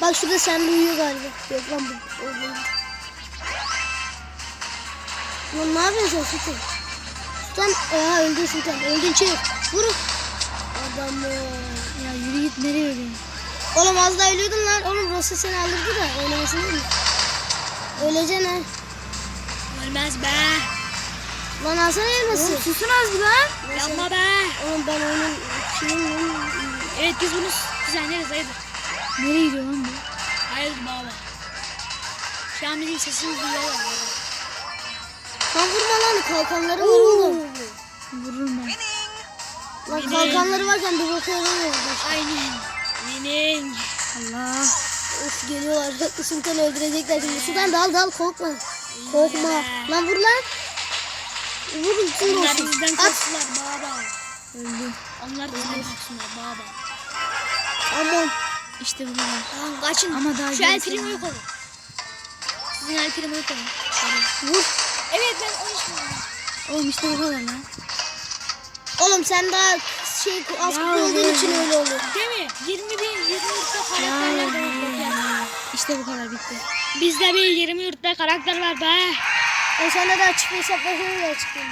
Bak şurada sen uyuyor galiba. Yok lan bu o değil. Lan ne yapıyorsun Sultan? Sultan, aha öldün Sultan. Öldün çık. Vurun. Adamı. Ya yürü git nereye ölüyorsun? Oğlum az daha ölüyordun lan. Oğlum burası seni alırdı da oynamasın değil mi? Öleceksin ha. Ölmez be. Lan alsana elması. Susun az bir lan. Yapma be. Oğlum ben oyunun şeyim Evet biz bunu düzenleriz hayırdır. Nereye gidiyor lan bu? Hayırdır baba. Şu an bizim sesimiz duyuyorlar. Lan vurma lan kalkanları var oğlum. Vururum ben. Lan Benim. kalkanları varken bir yaramıyor. Aynen. Benim. Allah. Of geliyorlar. Sultan öldürecekler şimdi. Sultan dal dal korkma. Korkma. Lan vur lan. Vur bütün Onlar olsun. bizden At. korktular baba. Öldü. Onlar bizden korksunlar baba. Aman. İşte bu kadar. Tamam kaçın. Ama daha Şu el var. yok olun. Sizin el primo yok olun. Vur. Evet ben 13 milyon. Oğlum işte bu kadar lan. Oğlum sen daha şey az olduğun için öyle oluyor. Değil mi? 20 bin, 20 yurtta karakterler var. İşte bu kadar bitti. Bizde bir 20 yurtta karakter var be. O sana daha çıkma hesaplaşını da çıktın.